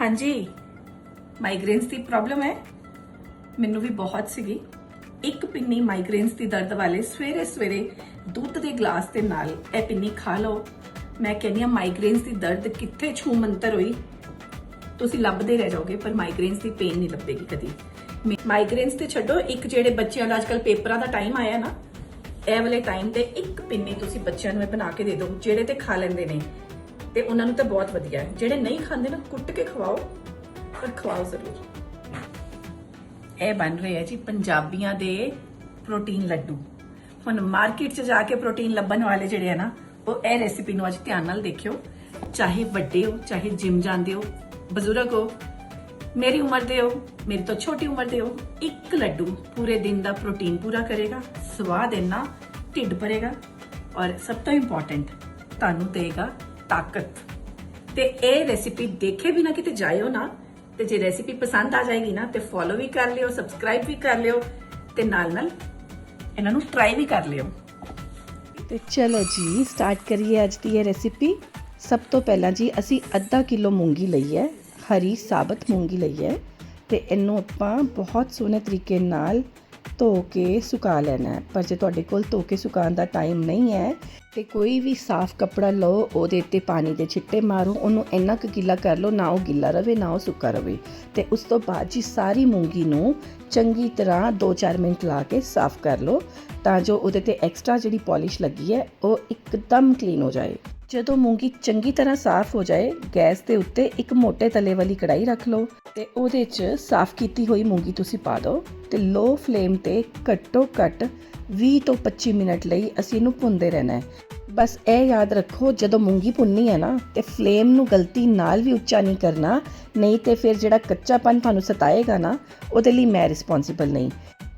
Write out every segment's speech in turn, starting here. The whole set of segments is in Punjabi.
ਹਾਂਜੀ। ਮਾਈਗ੍ਰੇਨਸ ਦੀ ਪ੍ਰੋਬਲਮ ਹੈ। ਮੈਨੂੰ ਵੀ ਬਹੁਤ ਸੀਗੀ। ਇੱਕ ਪਿੰਨੀ ਮਾਈਗ੍ਰੇਨਸ ਦੀ ਦਰਦ ਵਾਲੇ ਸਵੇਰੇ ਸਵੇਰੇ ਦੁੱਧ ਦੇ ਗਲਾਸ ਦੇ ਨਾਲ ਇਹ ਪਿੰਨੀ ਖਾ ਲਓ। ਮੈਂ ਕਹਿੰਦੀ ਆ ਮਾਈਗ੍ਰੇਨਸ ਦੀ ਦਰਦ ਕਿੱਥੇ ਛੂ ਮੰਤਰ ਹੋਈ? ਤੁਸੀਂ ਲੱਭਦੇ ਰਹਿ ਜਾਓਗੇ, ਪਰ ਮਾਈਗ੍ਰੇਨਸ ਦੀ ਪੇਨ ਨਹੀਂ ਲੱਭੇਗੀ ਕਦੀ। ਮਾਈਗ੍ਰੇਨਸ ਤੇ ਛੱਡੋ, ਇੱਕ ਜਿਹੜੇ ਬੱਚਿਆਂ ਦਾ ਅੱਜਕੱਲ ਪੇਪਰਾਂ ਦਾ ਟਾਈਮ ਆਇਆ ਨਾ, ਇਹ ਵਾਲੇ ਟਾਈਮ ਤੇ ਇੱਕ ਪਿੰਨੀ ਤੁਸੀਂ ਬੱਚਿਆਂ ਨੂੰ ਇਹ ਬਣਾ ਕੇ ਦੇ ਦਿਓ, ਜਿਹੜੇ ਤੇ ਖਾ ਲੈਂਦੇ ਨੇ। ਤੇ ਉਹਨਾਂ ਨੂੰ ਤਾਂ ਬਹੁਤ ਵਧੀਆ ਹੈ। ਜਿਹੜੇ ਨਹੀਂ ਖਾਂਦੇ ਨਾ, ਕੁੱਟ ਕੇ ਖਵਾਓ, ਪਰ ਖਵਾਓ ਜ਼ਰੂਰ। ਇਹ ਬਣ ਰਹੇ ਹੈ ਜੀ ਪੰਜਾਬੀਆਂ ਦੇ ਪ੍ਰੋਟੀਨ ਲੱਡੂ। ਹੁਣ ਮਾਰਕੀਟ 'ਚ ਜਾ ਕੇ ਪ੍ਰੋਟੀਨ ਲੱਭਣ ਵਾਲੇ ਜਿਹੜੇ ਆ ਨਾ, ਉਹ ਇਹ ਰੈਸਿਪੀ ਨੂੰ ਅੱਜ ਧਿਆਨ ਨਾਲ ਦੇਖਿਓ। ਚਾਹੇ ਵੱਡੇ ਹੋ, ਚਾਹੇ ਜਿਮ ਜਾਂਦੇ ਹੋ, ਬਜ਼ੁਰਗ ਹੋ, ਮੇਰੀ ਉਮਰ ਦੇ ਹੋ, ਮੇਰੀ ਤੋਂ ਛੋਟੀ ਉਮਰ ਦੇ ਹੋ, ਇੱਕ ਲੱਡੂ ਪੂਰੇ ਦਿਨ ਦਾ ਪ੍ਰੋਟੀਨ ਪੂਰਾ ਕਰੇਗਾ, ਸਵਾਦ ਇੰਨਾ ਢਿੱਡ ਭਰੇਗਾ ਔਰ ਸਭ ਤੋਂ ਇੰਪੋਰਟੈਂਟ ਤੁਹਾਨੂੰ ਦੇਗਾ ਤਾਕਤ। ਤੇ ਇਹ ਰੈਸਿਪੀ ਦੇਖੇ ਬਿਨਾ ਕਿਤੇ ਜਾਇਓ ਨਾ, ਤੇ ਜੇ ਰੈਸਿਪੀ ਪਸੰਦ ਆ ਜਾਏਗੀ ਨਾ, ਤੇ ਫੋਲੋ ਵੀ ਕਰ ਲਿਓ ਸਬਸਕ੍ਰਾਈਬ ਵੀ ਕਰ ਲਿਓ, ਤੇ ਨਾਲ ਨਾਲ ਇਹਨਾਂ ਨੂੰ ਟਰਾਈ ਵੀ ਕਰ ਲਿਓ। ਤੇ ਚਲੋ ਜੀ ਸਟਾਰਟ ਕਰੀਏ ਅੱਜ ਦੀ ਇਹ ਰੈਸਿਪੀ ਸਭ ਤੋਂ ਪਹਿਲਾਂ ਜੀ, ਅਸੀਂ ਅੱਧਾ ਕਿਲੋ ਮੂੰਗੀ ਲਈ ਹੈ, ਹਰੀ ਸਾਬਤ ਮੂੰਗੀ ਲਈ ਹੈ, ਤੇ ਇਹਨੂੰ ਆਪਾਂ ਬਹੁਤ ਸੋਹਣੇ ਤਰੀਕੇ ਨਾਲ ਧੋ ਕੇ ਸੁਕਾ ਲੈਣਾ ਹੈ। ਪਰ ਜੇ ਤੁਹਾਡੇ ਕੋਲ ਧੋ ਕੇ ਸੁਕਾਉਣ ਦਾ ਟਾਈਮ ਨਹੀਂ ਹੈ ਤੇ ਕੋਈ ਵੀ ਸਾਫ਼ ਕੱਪੜਾ ਲਓ, ਉਹਦੇ ਉੱਤੇ ਪਾਣੀ ਦੇ ਛਿੱਟੇ ਮਾਰੋ, ਉਹਨੂੰ ਇੰਨਾ ਕੁ ਗਿੱਲਾ ਕਰ ਲਓ, ਨਾ ਉਹ ਗਿੱਲਾ ਰਵੇ, ਨਾ ਉਹ ਸੁੱਕਾ ਰਵੇ। ਤੇ ਉਸ ਤੋਂ ਬਾਅਦ ਜੀ ਸਾਰੀ ਮੂੰਗੀ ਨੂੰ ਚੰਗੀ ਤਰ੍ਹਾਂ 2-4 ਮਿੰਟ ਲਾ ਕੇ ਸਾਫ਼ ਕਰ ਲਓ, ਤਾਂ ਜੋ ਉਹਦੇ ਤੇ ਐਕਸਟਰਾ ਜਿਹੜੀ ਪਾਲਿਸ਼ ਲੱਗੀ ਹੈ, ਉਹ ਇੱਕਦਮ ਕਲੀਨ ਹੋ ਜਾਏ। ਜਦੋਂ ਮੂੰਗੀ ਚੰਗੀ ਤਰ੍ਹਾਂ ਸਾਫ਼ ਹੋ ਜਾਏ, ਗੈਸ ਦੇ ਉੱਤੇ ਇੱਕ ਮੋٹے ਤਲੇ ਵਾਲੀ ਕੜਾਈ ਰੱਖ ਲਓ ਤੇ ਉਹਦੇ 'ਚ ਸਾਫ਼ ਕੀਤੀ ਹੋਈ ਮੂੰਗੀ ਤੁਸੀਂ ਪਾ ਦਿਓ ਤੇ ਲੋ ਫਲੇਮ ਤੇ ਘੱਟੋ ਘੱਟ 20 ਤੋਂ 25 ਮਿੰਟ ਲਈ ਅਸੀਂ ਇਹਨੂੰ ਭੁੰਨਦੇ ਰਹਿਣਾ ਹੈ। ਬਸ ਇਹ ਯਾਦ ਰੱਖੋ, ਜਦੋਂ ਮੂੰਗੀ ਭੁੰਨੀ ਹੈ ਨਾ, ਤੇ ਫਲੇਮ ਨੂੰ ਗਲਤੀ ਨਾਲ ਵੀ ਉੱਚਾ ਨਹੀਂ ਕਰਨਾ, ਨਹੀਂ ਤੇ ਫਿਰ ਜਿਹੜਾ ਕੱਚਾਪਨ ਤੁਹਾਨੂੰ ਸਤਾਏਗਾ ਨਾ, ਉਹਦੇ ਲਈ ਮੈਂ ਰਿਸਪੌਂਸਿਬਲ ਨਹੀਂ।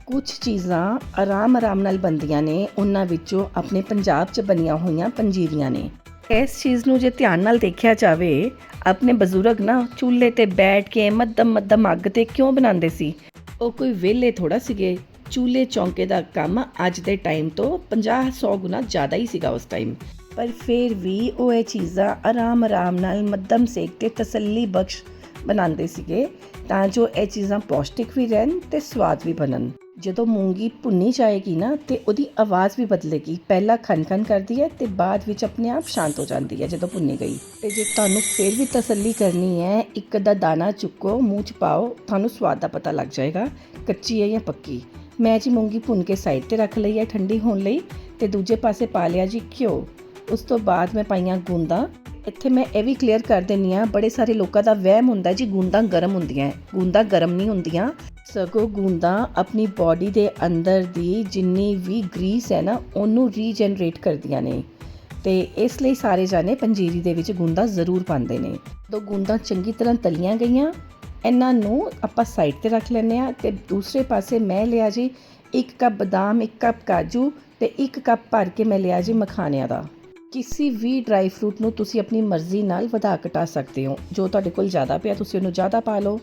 ਕੁਝ ਚੀਜ਼ਾਂ ਆਰਾਮ-ਆਰਾਮ ਨਾਲ ਬੰਦੀਆਂ ਨੇ, ਉਹਨਾਂ ਵਿੱਚੋਂ ਆਪਣੇ ਪੰਜਾਬ 'ਚ ਬਣੀਆਂ ਹੋਈਆਂ ਪੰਜੀਰੀਆਂ ਨੇ। ਇਸ ਚੀਜ਼ ਨੂੰ ਜੇ ਧਿਆਨ ਨਾਲ ਦੇਖਿਆ ਜਾਵੇ, ਆਪਣੇ ਬਜ਼ੁਰਗ ਨਾ ਚੁੱਲ੍ਹੇ ਤੇ ਬੈਠ ਕੇ ਮੱਧਮ ਮੱਧਮ ਅੱਗ ਤੇ ਕਿਉਂ ਬਣਾਉਂਦੇ ਸੀ? ਉਹ ਕੋਈ ਵਿਹਲੇ ਥੋੜਾ ਸੀਗੇ। ਚੁੱਲ੍ਹੇ ਚੌਂਕੇ ਦਾ ਕੰਮ ਅੱਜ ਦੇ ਟਾਈਮ ਤੋਂ 50 100 ਗੁਣਾ ਜ਼ਿਆਦਾ ਹੀ ਸੀਗਾ ਉਸ ਟਾਈਮ। ਪਰ ਫਿਰ ਵੀ ਉਹ ਇਹ ਚੀਜ਼ਾਂ ਆਰਾਮ-ਆਰਾਮ ਨਾਲ ਮੱਧਮ ਸੇਕ ਤੇ ਤਸੱਲੀ ਬਖਸ਼ ਬਣਾਉਂਦੇ ਸੀਗੇ ਤਾਂ ਜੋ ਇਹ ਚੀਜ਼ਾਂ ਪੌਸ਼ਟਿਕ ਵੀ ਰਹਿਣ ਤੇ ਸਵਾਦ ਵੀ ਬਣਨ। ਜਦੋਂ ਮੂੰਗੀ ਭੁੰਨੀ ਜਾਏਗੀ ਨਾ, ਤੇ ਉਹਦੀ ਆਵਾਜ਼ ਵੀ ਬਦਲੇਗੀ। ਪਹਿਲਾਂ ਖਨਖਨ ਕਰਦੀ ਹੈ ਤੇ ਬਾਅਦ ਵਿੱਚ ਆਪਣੇ ਆਪ ਸ਼ਾਂਤ ਹੋ ਜਾਂਦੀ ਹੈ ਜਦੋਂ ਭੁੰਨੀ ਗਈ। ਤੇ ਜੇ ਤੁਹਾਨੂੰ ਫਿਰ ਵੀ ਤਸੱਲੀ ਕਰਨੀ ਹੈ, ਇੱਕ ਅੱਧਾ ਦਾਣਾ ਚੁੱਕੋ, ਮੂੰਹ 'ਚ ਪਾਓ, ਤੁਹਾਨੂੰ ਸਵਾਦ ਦਾ ਪਤਾ ਲੱਗ ਜਾਏਗਾ, ਕੱਚੀ ਹੈ ਜਾਂ ਪੱਕੀ। ਮੈਂ ਜੀ ਮੂੰਗੀ ਭੁੰਨ ਕੇ ਸਾਈਡ ਤੇ ਰੱਖ ਲਈ ਹੈ ਠੰਡੀ ਹੋਣ ਲਈ, ਤੇ ਦੂਜੇ ਪਾਸੇ ਪਾ ਲਿਆ ਜੀ ਘਿਓ। ਉਸ ਤੋਂ ਬਾਅਦ ਮੈਂ ਪਾਈਆਂ ਗੂੰਦਾਂ। ਇੱਥੇ ਮੈਂ ਇਹ ਵੀ ਕਲੀਅਰ ਕਰ ਦਿੰਨੀ ਆ ਬੜੇ ਸਾਰੇ ਲੋਕਾਂ ਦਾ ਵਹਿਮ ਹੁੰਦਾ ਜੀ, ਗੂੰਦਾਂ ਗਰਮ ਹੁੰਦੀਆਂ ਹੈ। ਗੂੰਦਾਂ ਗਰਮ ਨਹੀਂ ਹੁੰਦੀਆਂ। ਸਗੋਂ ਗੂੰਦਾਂ ਆਪਣੀ ਬਾਡੀ ਦੇ ਅੰਦਰ ਦੀ ਜਿੰਨੀ ਵੀ ਗਰੀਸ ਹੈ ਨਾ, ਉਹਨੂੰ ਰੀਜਨਰੇਟ ਕਰਦੀਆਂ ਨੇ। ਤੇ ਇਸ ਲਈ ਸਾਰੇ ਜਾਣੇ ਪੰਜੀਰੀ ਦੇ ਵਿੱਚ ਗੂੰਦਾਂ ਜ਼ਰੂਰ ਪਾਉਂਦੇ ਨੇ। ਦੋ ਗੂੰਦਾਂ ਚੰਗੀ ਤਰ੍ਹਾਂ ਤਲੀਆਂ ਗਈਆਂ, ਇਹਨਾਂ ਨੂੰ ਆਪਾਂ ਸਾਈਡ ਤੇ ਰੱਖ ਲੈਂਦੇ ਆ ਤੇ ਦੂਸਰੇ ਪਾਸੇ ਮੈਂ ਲਿਆ ਜੀ 1 ਕੱਪ ਬਦਾਮ 1 ਕੱਪ ਕਾਜੂ ਤੇ 1 ਕੱਪ ਭਰ ਕੇ ਮੈਂ ਲਿਆ ਜੀ ਮਖਾਣਿਆਂ ਦਾ। ਕਿਸੇ ਵੀ ਡਰਾਈ ਫਰੂਟ ਨੂੰ ਤੁਸੀਂ ਆਪਣੀ ਮਰਜ਼ੀ ਨਾਲ ਵਧਾ ਘਟਾ ਸਕਦੇ ਹੋ। ਜੋ ਤੁਹਾਡੇ ਕੋਲ ਜ਼ਿਆਦਾ ਪਿਆ, ਤੁਸੀਂ ਉਹਨੂੰ ਜ਼ਿਆਦਾ ਪਾ ਲਓ।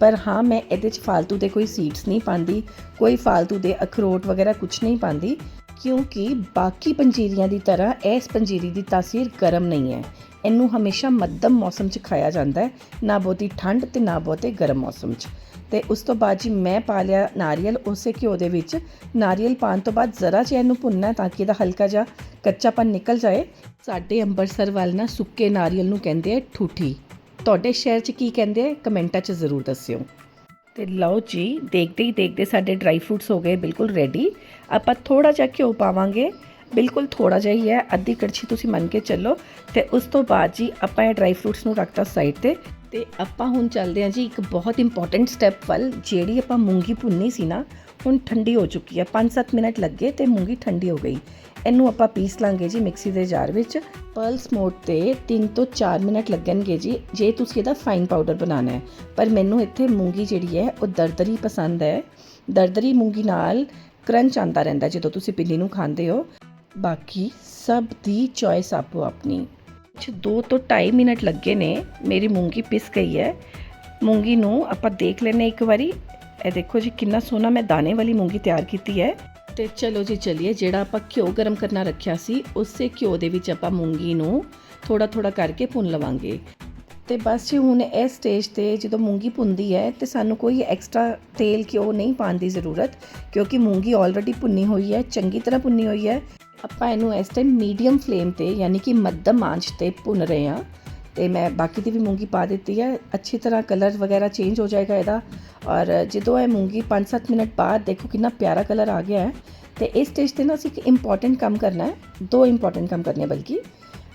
ਪਰ ਹਾਂ, ਮੈਂ ਇਹਦੇ 'ਚ ਫਾਲਤੂ ਦੇ ਕੋਈ ਸੀਡਸ ਨਹੀਂ ਪਾਉਂਦੀ, ਕੋਈ ਫਾਲਤੂ ਦੇ ਅਖਰੋਟ ਵਗੈਰਾ ਕੁਝ ਨਹੀਂ ਪਾਉਂਦੀ, ਕਿਉਂਕਿ ਬਾਕੀ ਪੰਜੀਰੀਆਂ ਦੀ ਤਰ੍ਹਾਂ ਇਸ ਪੰਜੀਰੀ ਦੀ ਤਾਸੀਰ ਗਰਮ ਨਹੀਂ ਹੈ। ਇਹਨੂੰ ਹਮੇਸ਼ਾ ਮੱਧਮ ਮੌਸਮ 'ਚ ਖਾਇਆ ਜਾਂਦਾ ਹੈ, ਨਾ ਬਹੁਤੀ ਠੰਡ ਤੇ ਨਾ ਬਹੁਤੇ ਗਰਮ ਮੌਸਮ 'ਚ। ਤੇ ਉਸ ਤੋਂ ਬਾਅਦ ਜੀ ਮੈਂ ਪਾ ਲਿਆ ਨਾਰੀਅਲ, ਉਸੇ ਘਿਓ ਦੇ ਵਿੱਚ। ਨਾਰੀਅਲ ਪਾਣ ਤੋਂ ਬਾਅਦ ਜ਼ਰਾ ਜਿਹਾ ਇਹਨੂੰ ਭੁੰਨਣਾ ਤਾਂ ਕਿ ਇਹਦਾ ਹਲਕਾ ਜਿਹਾ ਕੱਚਾਪਨ ਨਿਕਲ ਜਾਏ। ਸਾਡੇ ਅੰਬਰਸਰ ਵਾਲ ਨਾ ਸੁੱਕੇ ਨਾਰੀਅਲ ਨੂੰ ਕਹਿੰਦੇ ਆ ਠੂਠੀ। ਤੁਹਾਡੇ ਸ਼ਹਿਰ 'ਚ ਕੀ ਕਹਿੰਦੇ ਆ? ਕਮੈਂਟਾਂ 'ਚ ਜ਼ਰੂਰ ਦੱਸਿਓ। ਤੇ ਲਓ ਜੀ, ਦੇਖਦੇ ਹੀ ਦੇਖਦੇ ਸਾਡੇ ਡਰਾਈ ਫਰੂਟਸ ਹੋ ਗਏ ਬਿਲਕੁਲ ਰੈਡੀ ਆਪਾਂ ਥੋੜਾ ਜਿਹਾ ਘਿਓ ਪਾਵਾਂਗੇ। ਬਿਲਕੁਲ ਥੋੜਾ ਜਿਹਾ ਹੀ ਹੈ, ਅੱਧੀ ਕੜਛੀ ਤੁਸੀਂ ਮੰਨ ਕੇ ਚੱਲੋ। ਤੇ ਉਸ ਤੋਂ ਬਾਅਦ ਜੀ ਆਪਾਂ ਇਹ ਡਰਾਈ ਫਰੂਟਸ ਨੂੰ ਰੱਖਤਾ ਸਾਈਡ ਤੇ। ਤੇ ਆਪਾਂ ਹੁਣ ਚੱਲਦੇ ਹਾਂ ਜੀ ਇੱਕ ਬਹੁਤ ਇੰਪੋਰਟੈਂਟ ਸਟੈਪ ਵੱਲ, ਜਿਹੜੀ ਆਪਾਂ ਮੂੰਗੀ ਭੁੰਨੀ ਸੀ ਨਾ, ਹੁਣ ਠੰਡੀ ਹੋ ਚੁੱਕੀ ਹੈ। 5-7 ਮਿੰਟ ਲੱਗੇ ਤੇ ਮੂੰਗੀ ਠੰਡੀ ਹੋ ਗਈ। ਇਹਨੂੰ ਆਪਾਂ ਪੀਸ ਲਾਂਗੇ ਜੀ ਮਿਕਸੀ ਦੇ ਜਾਰ ਵਿੱਚ। ਪਲਸ ਮੋਡ ਤੇ 3 ਤੋਂ 4 ਮਿੰਟ ਲੱਗਣਗੇ ਜੀ, ਜੇ ਤੁਸੀਂ ਇਹਦਾ ਫਾਈਨ ਪਾਊਡਰ ਬਣਾਉਣਾ ਹੈ। ਪਰ ਮੈਨੂੰ ਇੱਥੇ ਮੂੰਗੀ ਜਿਹੜੀ ਹੈ, ਉਹ ਦਰਦਰੀ ਪਸੰਦ ਹੈ। ਦਰਦਰੀ ਮੂੰਗੀ ਨਾਲ ਕਰੰਚ ਆਂਦਾ ਰਹਿੰਦਾ ਜਦੋਂ ਤੁਸੀਂ ਪਿੰਨੀ ਨੂੰ ਖਾਂਦੇ ਹੋ। ਬਾਕੀ ਸਭ ਦੀ ਚੋਇਸ ਆਪੋ ਆਪਣੀ। ਚ 2 ਤੋਂ 2.5 ਮਿੰਟ ਲੱਗੇ ਨੇ, ਮੇਰੀ ਮੂੰਗੀ ਪਿਸ ਗਈ ਹੈ। ਮੂੰਗੀ ਨੂੰ ਆਪਾਂ ਦੇਖ ਲੈਨੇ ਇੱਕ ਵਾਰੀ। ਇਹ ਦੇਖੋ ਜੀ ਕਿੰਨਾ ਸੋਹਣਾ ਮੈਂ ਦਾਣੇ ਵਾਲੀ ਮੂੰਗੀ ਤਿਆਰ ਕੀਤੀ ਹੈ। ਤੇ ਚਲੋ ਜੀ ਚਲਿਏ, ਜਿਹੜਾ ਆਪਾਂ ਘਿਓ ਗਰਮ ਕਰਨਾ ਰੱਖਿਆ ਸੀ, ਉਸੇ ਘਿਓ ਦੇ ਵਿੱਚ ਆਪਾਂ ਮੂੰਗੀ ਨੂੰ ਥੋੜਾ ਥੋੜਾ ਕਰਕੇ ਭੁੰਨ ਲਵਾਂਗੇ। ਤੇ ਬਸ ਜੀ ਹੁਣ ਇਸ ਸਟੇਜ ਤੇ ਜਦੋਂ ਮੂੰਗੀ ਭੁੰਦੀ ਹੈ, ਤੇ ਸਾਨੂੰ ਕੋਈ ਐਕਸਟਰਾ ਤੇਲ ਘਿਓ ਨਹੀਂ ਪਾਉਣ ਦੀ ਜ਼ਰੂਰਤ, ਕਿਉਂਕਿ ਮੂੰਗੀ ਆਲਰੇਡੀ ਭੁੰਨੀ ਹੋਈ ਹੈ, ਚੰਗੀ ਤਰ੍ਹਾਂ ਭੁੰਨੀ ਹੋਈ ਹੈ। ਆਪਾਂ ਇਹਨੂੰ ਇਸ ਟਾਈਮ ਮੀਡੀਅਮ ਫਲੇਮ ਤੇ, ਯਾਨੀ ਕਿ ਮੱਧਮ ਆਂਚ ਤੇ ਭੁੰਨ ਰਹੇ ਹਾਂ। ਤੇ ਮੈਂ ਬਾਕੀ ਦੀ ਵੀ ਮੂੰਗੀ ਪਾ ਦਿੱਤੀ ਹੈ। ਅੱਛੀ ਤਰ੍ਹਾਂ ਕਲਰ ਵਗੈਰਾ ਚੇਂਜ ਹੋ ਜਾਏਗਾ ਇਹਦਾ। ਔਰ ਜਦੋਂ ਇਹ ਮੂੰਗੀ 5-7 ਮਿੰਟ ਬਾਅਦ ਦੇਖੋ ਕਿੰਨਾ ਪਿਆਰਾ ਕਲਰ ਆ ਗਿਆ ਹੈ। ਤੇ ਇਸ ਸਟੇਜ ਤੇ ਨਾ ਅਸੀਂ ਇੱਕ ਇੰਪੋਰਟੈਂਟ ਕੰਮ ਕਰਨਾ ਹੈ। ਦੋ ਇੰਪੋਰਟੈਂਟ ਕੰਮ ਕਰਨੇ ਬਲਕਿ।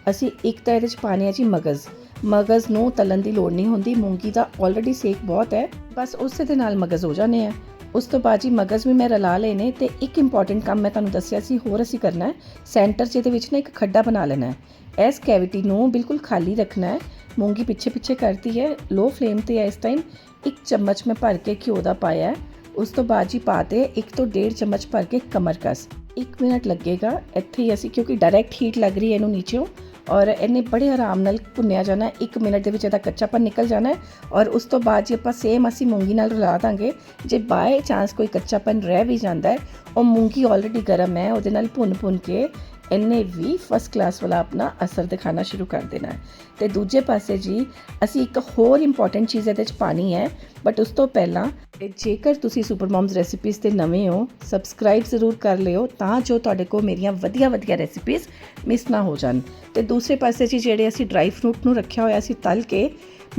ਅਸੀਂ ਇੱਕ ਤਾਂ ਇਹਦੇ ਚ ਪਾਣੀ ਹੈ ਜੀ ਮਗਜ਼। ਮਗਜ਼ ਨੂੰ ਤਲਣ ਦੀ ਲੋੜ ਨਹੀਂ ਹੁੰਦੀ। ਮੂੰਗੀ ਦਾ ਆਲਰੇਡੀ ਸੇਕ ਬਹੁਤ ਹੈ। ਬਸ ਉਸੇ ਦੇ ਨਾਲ ਮਗਜ਼ ਹੋ ਜਾਣੇ ਆ। ਉਸ ਤੋਂ ਬਾਅਦ ਜੀ ਮਗਜ਼ ਵੀ ਮੈਂ ਰਲਾ ਲਏ ਨੇ ਤੇ ਇੱਕ ਇੰਪੋਰਟੈਂਟ ਕੰਮ ਮੈਂ ਤੁਹਾਨੂੰ ਦੱਸਿਆ ਸੀ, ਹੋਰ ਅਸੀਂ ਕਰਨਾ ਹੈ। ਸੈਂਟਰ 'ਚ ਇਹਦੇ ਵਿੱਚ ਨਾ ਇੱਕ ਖੱਡਾ ਬਣਾ ਲੈਣਾ ਹੈ। ਇਸ ਕੈਵਿਟੀ ਨੂੰ ਬਿਲਕੁਲ ਖਾਲੀ ਰੱਖਣਾ ਹੈ। ਮੂੰਗੀ ਪਿੱਛੇ ਪਿੱਛੇ ਕਰਤੀ ਹੈ। ਲੋ ਫਲੇਮ ਤੇ ਹੈ ਇਸ ਟਾਈਮ ਇੱਕ ਚਮਚ ਮੈਂ ਭਰ ਕੇ ਘਿਓ ਦਾ ਪਾਇਆ ਹੈ। ਉਸ ਤੋਂ ਬਾਅਦ ਜੀ ਪਾਤੇ ਇੱਕ ਤੋਂ ਡੇਢ ਚਮਚ ਭਰ ਕੇ ਕਮਰਕਸ 1 ਮਿੰਟ ਲੱਗੇਗਾ। ਇੱਥੇ ਹੀ ਅਸੀਂ ਕਿਉਂਕਿ ਡਾਇਰੈਕਟ ਹੀਟ ਲੱਗ ਰਹੀ ਹੈ ਇਹਨੂੰ ਨੀਚੋਂ। ਔਰ ਇਹਨੇ ਬੜੇ ਆਰਾਮ ਨਾਲ ਭੁੰਨਿਆ ਜਾਣਾ 1 ਮਿੰਟ ਦੇ ਵਿੱਚ ਇਹਦਾ ਕੱਚਾਪਨ ਨਿਕਲ ਜਾਣਾ ਔਰ ਉਸ ਤੋਂ ਬਾਅਦ ਜੇ ਆਪਾਂ ਸੇਮ ਅਸੀਂ ਮੂੰਗੀ ਨਾਲ ਰਲਾ ਦਾਂਗੇ, ਜੇ ਬਾਏ ਚਾਂਸ ਕੋਈ ਕੱਚਾਪਨ ਰਹਿ ਵੀ ਜਾਂਦਾ ਹੈ, ਉਹ ਮੂੰਗੀ ਆਲਰੇਡੀ ਗਰਮ ਹੈ, ਉਹਦੇ ਨਾਲ ਭੁੰਨ ਭੁੰਨ ਕੇ ਇਹਨੇ ਵੀ ਫਸਟ ਕਲਾਸ ਵਾਲਾ ਆਪਣਾ ਅਸਰ ਦਿਖਾਣਾ ਸ਼ੁਰੂ ਕਰ ਦੇਣਾ ਹੈ। ਤੇ ਦੂਜੇ ਪਾਸੇ ਜੀ, ਅਸੀਂ ਇੱਕ ਹੋਰ ਇੰਪੋਰਟੈਂਟ ਚੀਜ਼ ਇਹਦੇ ਵਿੱਚ ਪਾਣੀ ਹੈ ਬਟ ਉਸ ਤੋਂ ਪਹਿਲਾਂ ਜੇਕਰ ਤੁਸੀਂ ਸੁਪਰ ਮੌਮਸ ਰੈਸਿਪੀਜ਼ ਤੇ ਨਵੇਂ ਹੋ ਸਬਸਕ੍ਰਾਈਬ ਜ਼ਰੂਰ ਕਰ ਲਿਓ ਤਾਂ ਜੋ ਤੁਹਾਡੇ ਕੋਲ ਮੇਰੀਆਂ ਵਧੀਆ ਵਧੀਆ ਰੈਸਿਪੀਜ਼ ਮਿਸ ਨਾ ਹੋ ਜਾਣ। ਤੇ ਦੂਸਰੇ ਪਾਸੇ ਜੀ ਜਿਹੜੇ ਅਸੀਂ ਡਰਾਈ ਫਰੂਟ ਨੂੰ ਰੱਖਿਆ ਹੋਇਆ ਸੀ, ਤਲ ਕੇ,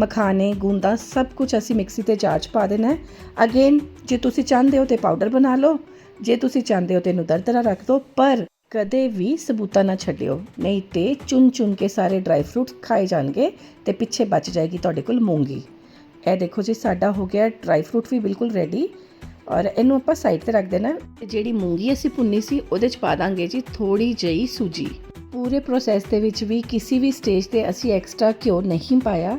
ਮਖਾਣੇ, ਗੁੰਦਾ, ਸਭ ਕੁਝ ਅਸੀਂ ਮਿਕਸੀ ਤੇ ਜਾਚ ਪਾ ਦੇਣਾ ਹੈ। ਅਗੇਨ ਜੇ ਤੁਸੀਂ ਚਾਹੁੰਦੇ ਹੋ ਤੇ ਪਾਊਡਰ ਬਣਾ ਲਓ, ਜੇ ਤੁਸੀਂ ਚਾਹੁੰਦੇ ਹੋ ਤੇ ਇਹਨੂੰ ਦਰਦਰਾ ਰੱਖ ਦਿਓ, ਪਰ ਕਦੇ ਵੀ ਸਬੂਤਾ ਨਾ ਛੱਡਿਓ। ਨਹੀਂ ਤੇ ਚੁਣ ਚੁਣ ਕੇ ਸਾਰੇ ਡਰਾਈ ਫਰੂਟ ਖਾਏ ਜਾਣਗੇ ਤੇ ਪਿੱਛੇ ਬਚ ਜਾਏਗੀ ਤੁਹਾਡੇ ਕੋਲ ਮੂੰਗੀ। ਇਹ ਦੇਖੋ ਜੀ, ਸਾਡਾ ਹੋ ਗਿਆ ਡਰਾਈ ਫਰੂਟ ਵੀ ਬਿਲਕੁਲ ਰੈਡੀ ਔਰ ਇਹਨੂੰ ਆਪਾਂ ਸਾਈਡ ਤੇ ਰੱਖ ਦੇਣਾ। ਤੇ ਜਿਹੜੀ ਮੂੰਗੀ ਅਸੀਂ ਭੁੰਨੀ ਸੀ, ਉਹਦੇ ਚ ਪਾ ਦਾਂਗੇ ਜੀ ਥੋੜੀ ਜਿਹੀ ਸੂਜੀ। ਪੂਰੇ ਪ੍ਰੋਸੈਸ ਦੇ ਵਿੱਚ ਵੀ ਕਿਸੇ ਵੀ ਸਟੇਜ ਤੇ ਅਸੀਂ ਐਕਸਟਰਾ ਘਿਓ ਨਹੀਂ ਪਾਇਆ।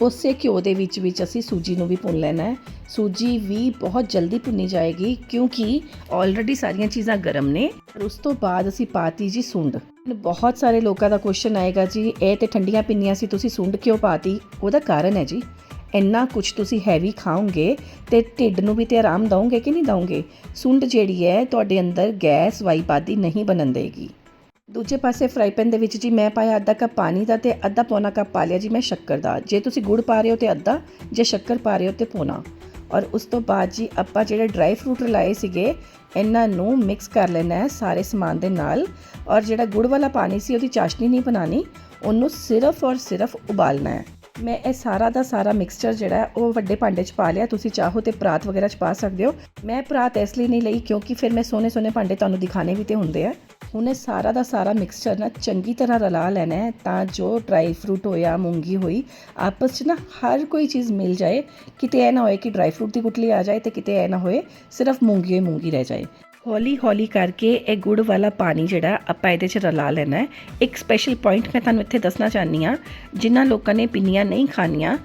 ਉਸੇ ਘਿਓ ਦੇ ਵਿੱਚ ਵਿੱਚ ਅਸੀਂ ਸੂਜੀ ਨੂੰ ਵੀ ਭੁੰਨ ਲੈਣਾ ਹੈ। ਸੂਜੀ ਵੀ ਬਹੁਤ ਜਲਦੀ ਭੁੰਨੀ ਜਾਏਗੀ ਕਿਉਂਕਿ ਆਲਰੇਡੀ ਸਾਰੀਆਂ ਚੀਜ਼ਾਂ ਗਰਮ ਨੇ। ਔਰ ਉਸ ਤੋਂ ਬਾਅਦ ਅਸੀਂ ਪਾਤੀ ਜੀ ਸੁੰਡ। ਬਹੁਤ ਸਾਰੇ ਲੋਕਾਂ ਦਾ ਕੁਐਸਚਨ ਆਏਗਾ ਜੀ, ਇਹ ਤੇ ਠੰਡੀਆਂ ਪਿੰਨੀਆਂ ਸੀ, ਤੁਸੀਂ ਸੁੰਡ ਕਿਉਂ ਪਾਤੀ? ਉਹਦਾ ਕਾਰਨ ਹੈ ਜੀ। ਇੰਨਾ ਕੁਝ ਤੁਸੀਂ ਹੈਵੀ ਖਾਓਗੇ ਤੇ ਢਿੱਡ ਨੂੰ ਵੀ ਤੇ ਆਰਾਮ ਦਵੋਗੇ ਕਿ ਨਹੀਂ ਦਵੋਗੇ? ਸੁੰਡ ਜਿਹੜੀ ਹੈ ਤੁਹਾਡੇ ਅੰਦਰ ਗੈਸ ਵਾਈਪਾਦੀ ਨਹੀਂ ਬਣਨ ਦੇਗੀ। ਦੂਜੇ ਪਾਸੇ ਫਰਾਈ ਪੈਨ ਦੇ ਵਿੱਚ ਜੀ ਮੈਂ ਪਾਇਆ ਅੱਧਾ ਕੱਪ ਪਾਣੀ ਦਾ ਤੇ ਅੱਧਾ ਪੌਣਾ ਕੱਪ ਪਾ ਲਿਆ ਜੀ ਮੈਂ ਸ਼ੱਕਰ ਦਾ। ਜੇ ਤੁਸੀਂ ਗੁੜ ਪਾ ਰਹੇ ਹੋ ਤੇ ਅੱਧਾ, ਜੇ ਸ਼ੱਕਰ ਪਾ ਰਹੇ ਹੋ ਤੇ ਪੌਣਾ। ਔਰ ਉਸ ਤੋਂ ਬਾਅਦ ਜੀ ਆਪਾਂ ਜਿਹੜੇ ਡਰਾਈ ਫਰੂਟ ਲਾਏ ਸੀਗੇ, ਇਹਨਾਂ ਨੂੰ ਮਿਕਸ ਕਰ ਲੈਣਾ ਹੈ ਸਾਰੇ ਸਮਾਨ ਦੇ ਨਾਲ। ਔਰ ਜਿਹੜਾ ਗੁੜ ਵਾਲਾ ਪਾਣੀ ਸੀ, ਉਹਦੀ ਚਾਸ਼ਨੀ ਨਹੀਂ ਬਣਾਣੀ ਉਹਨੂੰ ਸਿਰਫ ਔਰ ਸਿਰਫ ਉਬਾਲਣਾ ਹੈ। ਮੈਂ ਇਹ ਸਾਰਾ ਦਾ ਸਾਰਾ ਮਿਕਸਚਰ ਜਿਹੜਾ ਉਹ ਵੱਡੇ ਭਾਂਡੇ 'ਚ ਪਾ ਲਿਆ। ਤੁਸੀਂ ਚਾਹੋ ਤੇ ਪਰਾਤ ਵਗੈਰਾ 'ਚ ਪਾ ਸਕਦੇ ਹੋ। ਮੈਂ ਪਰਾਤ ਇਸ ਲਈ ਨਹੀਂ ਲਈ ਕਿਉਂਕਿ ਫਿਰ ਮੈਂ ਸੋਨੇ ਸੋਨੇ ਭਾਂਡੇ ਤੁਹਾਨੂੰ ਦਿਖਾਣੇ ਵੀ ਤੇ ਹੁੰਦੇ ਆ। ਹੁਣ ਇਹ ਸਾਰਾ ਦਾ ਸਾਰਾ ਮਿਕਸਚਰ ਨਾ ਚੰਗੀ ਤਰ੍ਹਾਂ ਰਲਾ ਲੈਣਾ ਹੈ ਤਾਂ ਜੋ ਡਰਾਈ ਫਰੂਟ ਹੋਇਆ ਮੂੰਗੀ ਹੋਈ, ਆਪਸ 'ਚ ਨਾ ਹਰ ਕੋਈ ਚੀਜ਼ ਮਿਲ ਜਾਏ। ਕਿਤੇ ਇਹ ਨਾ ਹੋਏ ਕਿ ਡਰਾਈ ਫਰੂਟ ਦੀ ਗੁਟਲੀ ਆ ਜਾਏ ਤੇ ਕਿਤੇ ਇਹ ਨਾ ਹੋਏ, ਸਿਰਫ ਮੂੰਗੀ ਹੀ ਮੂੰਗੀ ਰਹਿ ਜਾਏ। ਹੌਲੀ ਹੌਲੀ ਕਰਕੇ ਇਹ ਗੁੜ ਵਾਲਾ ਪਾਣੀ ਜਿਹੜਾ ਆਪਾਂ ਇਹਦੇ 'ਚ ਰਲਾ ਲੈਣਾ ਹੈ ਇੱਕ ਸਪੈਸ਼ਲ ਪੁਆਇੰਟ ਮੈਂ ਤੁਹਾਨੂੰ ਇੱਥੇ ਦੱਸਣਾ ਚਾਹਨੀ ਆ ਜਿਨ੍ਹਾਂ ਲੋਕਾਂ ਨੇ ਪਿੰਨੀਆਂ ਨਹੀਂ ਖਾਣੀਆਂ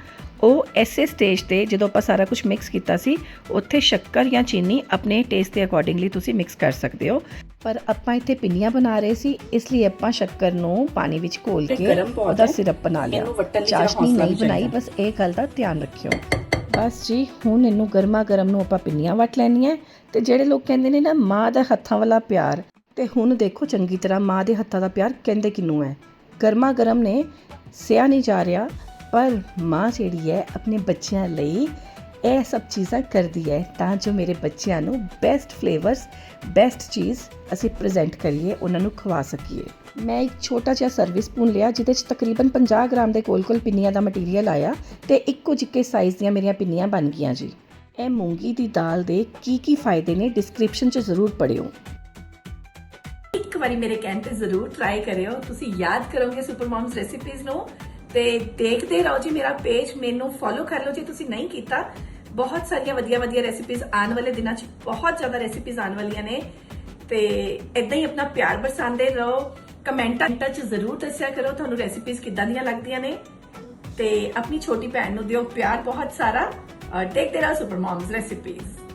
ਉਹ ਐਸੇ ਸਟੇਜ ਤੇ ਜਦੋਂ ਆਪਾਂ ਸਾਰਾ ਕੁਝ ਮਿਕਸ ਕੀਤਾ ਸੀ ਉੱਥੇ ਸ਼ੱਕਰ ਜਾਂ ਚੀਨੀ ਆਪਣੇ ਟੇਸਟ ਦੇ ਅਕੋਰਡਿੰਗਲੀ ਤੁਸੀਂ ਮਿਕਸ ਕਰ ਸਕਦੇ ਹੋ ਪਰ ਆਪਾਂ ਇੱਥੇ ਪਿੰਨੀਆਂ ਬਣਾ ਰਹੇ ਸੀ ਇਸ ਲਈ ਆਪਾਂ ਸ਼ੱਕਰ ਨੂੰ ਪਾਣੀ ਵਿੱਚ ਘੋਲ ਕੇ ਉਹਦਾ। ਸਿਰਪ ਬਣਾ ਲਿਆ ਚਾਸ਼ਨੀ ਨਹੀਂ ਬਣਾਈ ਚਾਹੀਦਾ। ਬਸ ਇਹ ਗੱਲ ਦਾ ਧਿਆਨ ਰੱਖਿਓ ਬਸ ਜੀ, ਹੁਣ ਇਹਨੂੰ ਗਰਮਾ ਗਰਮ ਨੂੰ ਆਪਾਂ ਪਿੰਨੀਆਂ ਵਟ ਲੈਣੀਆਂ। ਤੇ ਜਿਹੜੇ ਲੋਕ ਕਹਿੰਦੇ ਨੇ ਨਾ, ਮਾਂ ਦਾ ਹੱਥਾਂ ਵਾਲਾ ਪਿਆਰ, ਤੇ ਹੁਣ ਦੇਖੋ ਚੰਗੀ ਤਰ੍ਹਾਂ ਮਾਂ ਦੇ ਹੱਥਾਂ ਦਾ ਪਿਆਰ ਕਹਿੰਦੇ ਕਿਨੂੰ ਹੈ? ਗਰਮਾ ਗਰਮ ਨੇ ਸਿਆ ਨਹੀਂ ਜਾ ਰਿਹਾ, ਪਰ ਮਾਂ ਜਿਹੜੀ ਹੈ ਆਪਣੇ ਬੱਚਿਆਂ ਲਈ ਇਹ ਸਭ ਚੀਜ਼ਾਂ ਕਰਦੀ ਹੈ ਤਾਂ ਜੋ ਮੇਰੇ ਬੱਚਿਆਂ ਨੂੰ ਬੈਸਟ ਫਲੇਵਰਸ ਬੈਸਟ ਚੀਜ਼ ਅਸੀਂ ਪ੍ਰੈਜ਼ੈਂਟ ਕਰੀਏ, ਉਹਨਾਂ ਨੂੰ ਖਵਾ ਸਕੀਏ। ਮੈਂ ਇੱਕ ਛੋਟਾ ਜਿਹਾ ਸਰਵਿਸ ਸਪੂਨ ਲਿਆ, ਜਿਹਦੇ 'ਚ ਤਕਰੀਬਨ 50 ਗ੍ਰਾਮ ਦੇ ਕੋਲ-ਕੋਲ ਪਿੰਨੀਆਂ ਦਾ ਮਟੀਰੀਅਲ ਆਇਆ ਤੇ ਇੱਕੋ ਜਿੱਕੇ ਸਾਈਜ਼ ਦੀਆਂ ਮੇਰੀਆਂ ਪਿੰਨੀਆਂ ਬਣ ਗਈਆਂ ਜੀ। ਇਹ ਮੂੰਗੀ ਦੀ ਦਾਲ ਦੇ ਕੀ ਕੀ ਫਾਇਦੇ ਨੇ ਡਿਸਕ੍ਰਿਪਸ਼ਨ 'ਚ ਜ਼ਰੂਰ ਪੜਿਓ ਇੱਕ ਵਾਰੀ ਮੇਰੇ ਕਹਿਣ ਤੇ ਜ਼ਰੂਰ ਟਰਾਈ ਕਰਿਓ। ਤੁਸੀਂ ਯਾਦ ਕਰੋਗੇ ਸੁਪਰ ਮੌਮਸ ਰੈਸਿਪੀਜ਼ ਨੂੰ। ਤੇ ਦੇਖਦੇ ਰਹੋ ਜੀ ਮੇਰਾ ਪੇਜ ਮੈਨੂੰ ਫੋਲੋ ਕਰ ਲਓ ਜੇ ਤੁਸੀਂ ਨਹੀਂ ਕੀਤਾ। ਬਹੁਤ ਸਾਰੀਆਂ ਵਧੀਆ ਵਧੀਆ ਰੈਸਿਪੀਜ਼ ਆਉਣ ਵਾਲੇ ਦਿਨਾਂ 'ਚ ਬਹੁਤ ਜ਼ਿਆਦਾ ਰੈਸਿਪੀਜ਼ ਆਉਣ ਵਾਲੀਆਂ ਨੇ। ਤੇ ਇਦਾਂ ਹੀ ਆਪਣਾ ਪਿਆਰ ਬਰਸਾਉਂਦੇ ਰਹੋ। ਕਮੈਂਟਾਂ 'ਚ ਜ਼ਰੂਰ ਦੱਸਿਆ ਕਰੋ, ਤੁਹਾਨੂੰ ਰੈਸਿਪੀਜ਼ ਕਿੱਦਾਂ ਦੀਆਂ ਲੱਗਦੀਆਂ ਨੇ। ਤੇ ਆਪਣੀ ਛੋਟੀ ਭੈਣ ਨੂੰ ਦਿਓ ਪਿਆਰ ਬਹੁਤ ਸਾਰਾ ਔਰ ਦੇਖਦੇ ਰਹੋ ਸੁਪਰ ਮੌਮਸ ਰੈਸਿਪੀਜ਼